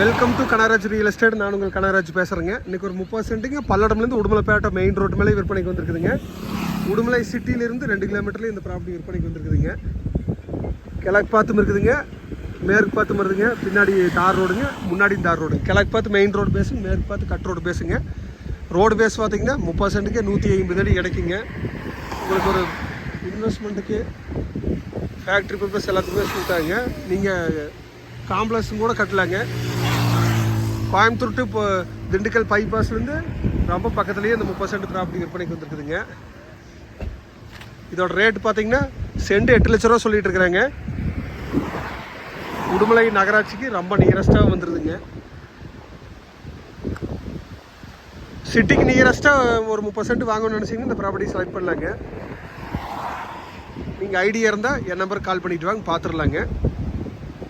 Welcome to Kanaraj real estate நான் உங்கள் கனராஜ் பேசுகிறேங்க இன்றைக்கி ஒரு முப்பது சென்ட்டுங்க. பல்லடம்லேருந்து உடுமலைப்பேட்டை மெயின் ரோடு மேலே விற்பனைக்கு வந்திருக்குதுங்க. உடுமலை சிட்டியிலேருந்து ரெண்டு கிலோமீட்டர்லேயே இந்த ப்ராப்பர்ட்டி விற்பனைக்கு வந்திருக்குதுங்க. கிழக்கு பார்த்தும் இருக்குதுங்க. மேற்கு பார்த்தும் இருக்குதுங்க பின்னாடி தார் ரோடுங்க. முன்னாடி தார் ரோடு. கிழக்கு பார்த்து மெயின் ரோடு பேசுங்க மேற்கு பார்த்து கட் ரோடு பேசுங்க ரோடு பேஸ் பார்த்தீங்கன்னா முப்பது சென்ட்டுக்கு நூற்றி ஐம்பது அடி கிடைக்குங்க உங்களுக்கு ஒரு இன்வெஸ்ட்மெண்ட்டுக்கு ஃபேக்ட்ரி பர்பஸ் எல்லாத்துக்குமே சூட்டாங்க நீங்கள் காம்ப்ளெக்ஸும் கூட கட்டலாங்க. கோயம்புத்தூர் டு இப்போ திண்டுக்கல் பைபாஸ்லேருந்து ரொம்ப பக்கத்துலேயே இந்த முப்பது சென்ட் ப்ராப்பர்ட்டி விற்பனைக்கு வந்துருக்குதுங்க. இதோட ரேட் பார்த்தீங்கன்னா சென்ட் எட்டு லட்ச ரூபா சொல்லிட்டு இருக்கிறாங்க. உடுமலை நகராட்சிக்கு ரொம்ப நியரஸ்ட்டாக வந்துடுதுங்க சிட்டிக்கு நியரஸ்ட்டாக ஒரு முப்பது சென்ட் வாங்கணும்னு நினச்சிங்கன்னா இந்த ப்ராப்பர்ட்டி செலக்ட் பண்ணலாங்க. நீங்கள் ஐடியா இருந்தால் என் நம்பருக்கு கால் பண்ணிட்டு வாங்க பார்த்துடலாங்க